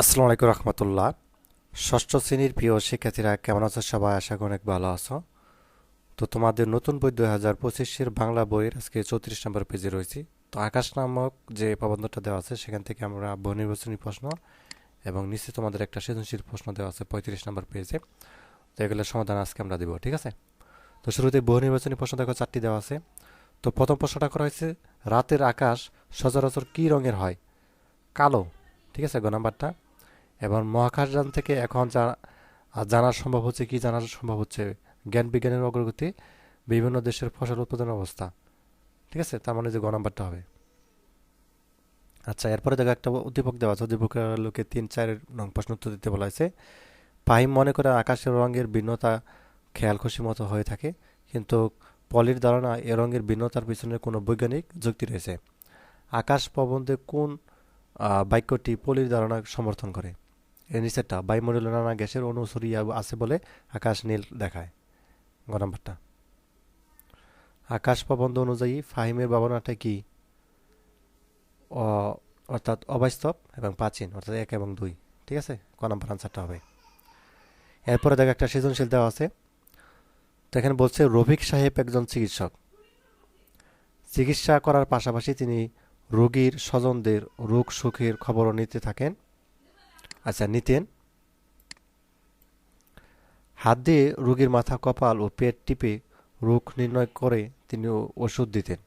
আসসালামু আলাইকুম রহমতুল্লাহ। ষষ্ঠ শ্রেণির প্রিয় শিক্ষার্থীরা, কেমন আছো সবাই? আশা করি অনেক ভালো আছো। তো তোমাদের নতুন বই দুই হাজার পঁচিশের বাংলা বইয়ের আজকে চৌত্রিশ নম্বর পেজে রয়েছি। তো আকাশ নামক যে প্রবন্ধটা দেওয়া আছে, সেখান থেকে আমরা বহু নির্বাচনী প্রশ্ন এবং নিচে তোমাদের একটা সৃজনশীল প্রশ্ন দেওয়া আছে পঁয়ত্রিশ নম্বর পেজে। তো এগুলোর সমাধান আজকে আমরা দিব, ঠিক আছে? তো শুরুতে বহু নির্বাচনী প্রশ্ন দেখো, চারটি দেওয়া আছে। তো প্রথম প্রশ্নটা করা হয়েছে, রাতের আকাশ সচরাচর কী রঙের হয়? কালো, ঠিক আছে, গ নাম্বারটা। এবং মহাকাশযান থেকে এখন জানা সম্ভব হচ্ছে, কি জানা সম্ভব হচ্ছে? জ্ঞান বিজ্ঞানের অগ্রগতি, বিভিন্ন দেশের ফসল উৎপাদনের অবস্থা। ঠিক আছে? তার মানে যে গ নাম্বারটা হবে। আচ্ছা এরপরে দেখো একটা উদ্দীপক দেওয়া আছে। উদ্দীপকের লোকে তিন, চার নং প্রশ্ন উত্তর দিতে বলা হয়েছে। পাহিম মনে করে আকাশের রঙের ভিন্নতা খেয়াল খুশি মতো হয়ে থাকে, কিন্তু পলির ধারণা এ রঙের ভিন্নতার পিছনে কোনো বৈজ্ঞানিক যুক্তি রয়েছে। আকাশ প্রবন্ধে কোন বাক্যটি পলির ধারণা সমর্থন করে? নিচেরটা বায়ুমণ্ডলে নানা গ্যাসের ছড়িয়ে আছে বলে আকাশ নীল দেখায়। গ নম্বরটা। আকাশ প্রবন্ধ অনুযায়ী ফাহিমের ভাবনাটা কি? অর্থাৎ অবাস্তব এবং প্রাচীন, অর্থাৎ এক এবং দুই। ঠিক আছে? ক নম্বর আনসারটা হবে। এরপরে দেখো একটা সৃজনশীল দেওয়া আছে। তো এখানে বলছে রফিক সাহেব একজন চিকিৎসক। চিকিৎসা করার পাশাপাশি তিনি রোগীর স্বজনদের রোগ সুখের খবরও নিতে থাকেন। আচ্ছা নিতেন। হাত দিয়ে রোগীর মাথা, কপাল ও পেট টিপে রোগ নির্ণয় করে তিনি ওষুধ দিতেন।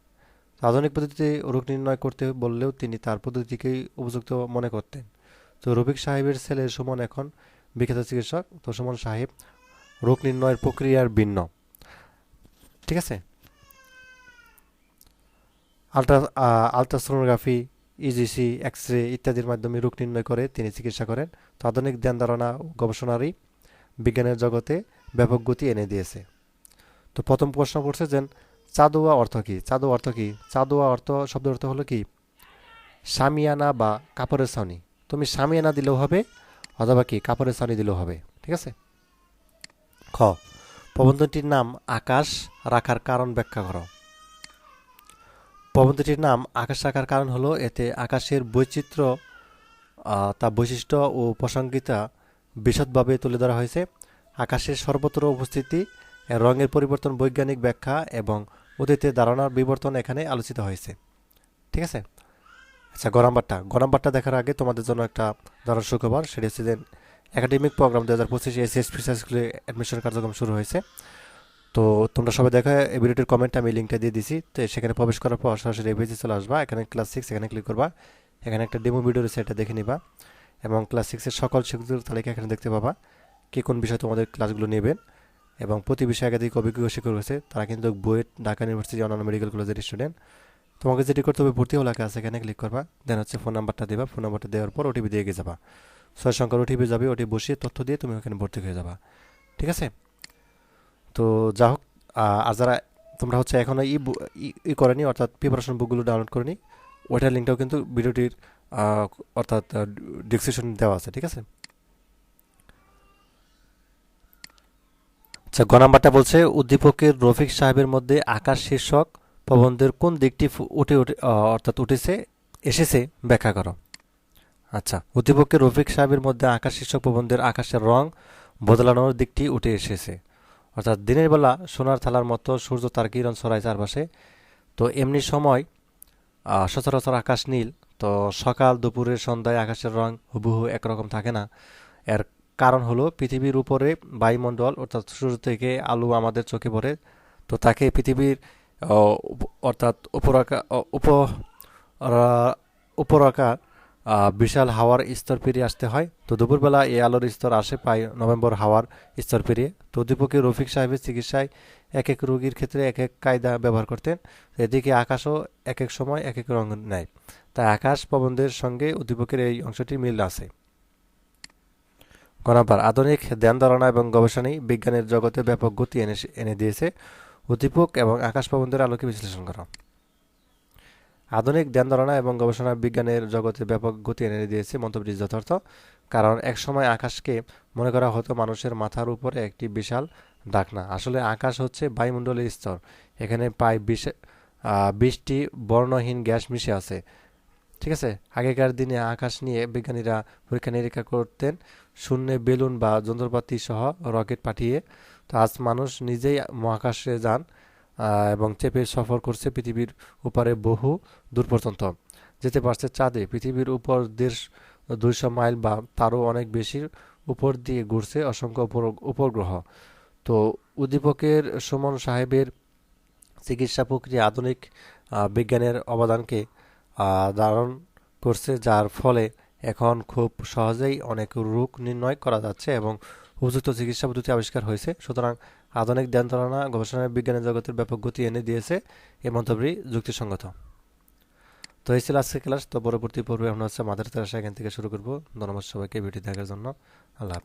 আধুনিক পদ্ধতিতে রোগ নির্ণয় করতে বললেও তিনি তার পদ্ধতিকেই উপযুক্ত মনে করতেন। তো রফিক সাহেবের ছেলে সুমন এখন বিখ্যাত চিকিৎসক। তো সুমন সাহেব, রোগ নির্ণয়ের প্রক্রিয়ার ভিন্ন। ঠিক আছে? Ultra ultrasonography EGC X ray ইত্যাদির মাধ্যমে রোগ নির্ণয় করে, তিনি চিকিৎসা করেন। তো আধুনিক ধ্যান ধারণা গবেষণারই বিজ্ঞানের জগতে ব্যাপক গতি এনে দিয়েছে। তো প্রথম প্রশ্ন করছে যে, চাঁদোয়া অর্থ কি? চাঁদোয়া অর্থ কি? চাঁদোয়া অর্থ, শব্দের অর্থ হলো কি? সামিয়ানা বা কাপড়ের ছাউনি। তুমি সামিয়ানা দিলেও হবে অথবা কি? কাপড়ের ছাউনি দিলেও হবে। ঠিক আছে? খ। প্রবন্ধটির নাম আকাশ রাখার কারণ ব্যাখ্যা করো। প্রবন্ধটির নাম আকাশ রাখার কারণ হলো এতে আকাশের বৈচিত্র্য তা বৈশিষ্ট্য ও প্রসঙ্গিতা বিশদভাবে তুলে ধরা হয়েছে। আকাশের সর্বত্র উপস্থিতি রঙের পরিবর্তন বৈজ্ঞানিক ব্যাখ্যা এবং অতীতের ধারণার বিবর্তন এখানে আলোচিত হয়েছে। ঠিক আছে? আচ্ছা গরমবারটা গরমবারটা দেখার আগে তোমাদের জন্য একটা ধরার সুখবর। সেটি হচ্ছে একাডেমিক প্রোগ্রাম দু হাজার পঁচিশে এসএস স্কুলে অ্যাডমিশন কার্যক্রম শুরু হয়েছে। তো তোমরা সবাই দেখো, এই ভিডিওটির কমেন্টে আমি লিঙ্কটা দিয়ে দিছি। তো সেখানে প্রবেশ করার পর সরাসরি পেজে চলে আসবা। এখানে ক্লাস সিক্স এখানে ক্লিক করবা। এখানে একটা ডেমো ভিডিও রয়েছে, এটা দেখে নিবা। এবং ক্লাস সিক্সের সকল শিক্ষকদের তালিকা এখানে দেখতে পাবা কে কোন বিষয়ে তোমাদের ক্লাসগুলো নেবেন এবং প্রতি বিষয়ে একাধিক অভিজ্ঞ শিক্ষক রয়েছে, তারা কিন্তু বুয়েট, ঢাকা ইউনিভার্সিটি অন্যান্য মেডিকেল কলেজের স্টুডেন্ট তোমাকে যেটি করতে হবে, ভর্তি হলে আছে, এখানে ক্লিক করবা। দেন হচ্ছে ফোন নাম্বারটা দেবা। ফোন নাম্বারটা দেওয়ার পর ওটিপি দিয়ে গিয়ে যাবা। ছয় সংখ্যার ওটিপি যাবে ওটি বসিয়ে তথ্য দিয়ে তুমি ওখানে ভর্তি হয়ে যাবা। ঠিক আছে? তো যা হোক আর যারা তোমরা হচ্ছে এখনও ই- ই করেনি, অর্থাৎ প্রিপারেশন বুকগুলো ডাউনলোড করেনি, ওইটার লিঙ্কটাও কিন্তু ভিডিওটির অর্থাৎ ডিসক্রিপশন দেওয়া আছে, ঠিক আছে? আচ্ছা গ নাম্বারটা বলছে, উদ্দীপকের রফিক সাহেবের মধ্যে আকাশ শীর্ষক প্রবন্ধের কোন দিকটি উঠে উঠে অর্থাৎ উঠেছে, এসেছে, ব্যাখ্যা করো। আচ্ছা উদ্দীপকের রফিক সাহেবের মধ্যে আকাশ শীর্ষক প্রবন্ধের আকাশের রং বদলানোর দিকটি উঠে এসেছে। অর্থাৎ দিনের বেলা সোনার থালার মতো সূর্য তার কিরণ ছড়ায় চারপাশে। তো এমনি সময় সচরাচর আকাশ নীল তো সকাল দুপুরের সন্ধ্যায় আকাশের রং হুবহু একরকম থাকে না। এর কারণ হলো পৃথিবীর উপরে বায়ুমণ্ডল অর্থাৎ সূর্য থেকে আলো আমাদের চোখে পড়ে। তো তাকে পৃথিবীর অর্থাৎ উপরাকা উপ আহ, বিশাল হাওয়ার স্তর পেরিয়ে আসতে হয়। তো দুপুরবেলা এই আলোর স্তর আসে প্রায় নভেম্বর হাওয়ার স্তর পেরিয়ে। তো উদ্দীপকের রফিক সাহেবের চিকিৎসায় এক এক রোগীর ক্ষেত্রে এক এক কায়দা ব্যবহার করতেন। এদিকে আকাশও এক এক সময় এক এক রঙ নেয়। তাই আকাশ প্রবন্ধের সঙ্গে উদ্দীপকের এই অংশটি মিল আছে। গণাবার আধুনিক ধ্যান ধারণা এবং গবেষণাই বিজ্ঞানের জগতে ব্যাপক গতি এনে এনে দিয়েছে। উদ্দীপক এবং আকাশ প্রবন্ধের আলোকে বিশ্লেষণ করা। আধুনিক ধ্যান ধারণা এবং গবেষণা বিজ্ঞানের জগতে ব্যাপক গতি এনে দিয়েছে মন্তব্যটি যথার্থ, কারণ একসময় আকাশকে মনে করা হতো মানুষের মাথার উপরে একটি বিশাল ডাকনা। আসলে আকাশ হচ্ছে বায়ুমণ্ডলের স্তর। এখানে প্রায় বিশ বিশটি বর্ণহীন গ্যাস মিশে আছে। ঠিক আছে? আগেকার দিনে আকাশ নিয়ে বিজ্ঞানীরা পরীক্ষা নিরীক্ষা করতেন। শূন্যে বেলুন বা যন্ত্রপাতি সহ রকেট পাঠিয়ে। তো আজ মানুষ নিজেই মহাকাশে যান। এবং চেপে সফর করছে পৃথিবীর উপরে বহু দূর পর্যন্ত। যেতে পারছে চাঁদে। পৃথিবীর উপর দেড় দুইশো মাইল বা তারও অনেক বেশি উপর দিয়ে ঘুরছে অসংখ্য উপগ্রহ। তো উদ্দীপকের সুমন সাহেবের চিকিৎসা প্রক্রিয়া আধুনিক বিজ্ঞানের অবদানকে ধারণ করছে, যার ফলে এখন খুব সহজেই অনেক রোগ নির্ণয় করা যাচ্ছে এবং উপযুক্ত চিকিৎসা পদ্ধতি আবিষ্কার হয়েছে। সুতরাং আধুনিক ধ্যান ধারণা গবেষণায় বিজ্ঞানের জগতের ব্যাপক গতি এনে দিয়েছে এই মন্তব্যটি যুক্তিসঙ্গত। তো এই ছিল আজকে ক্লাস। তো পরবর্তী পর্বে আমরা হচ্ছে মাদার তেরাসা এখান থেকে শুরু করব। ধন্যবাদ সবাইকে ভিডিও দেখার জন্য। আল্লাহ।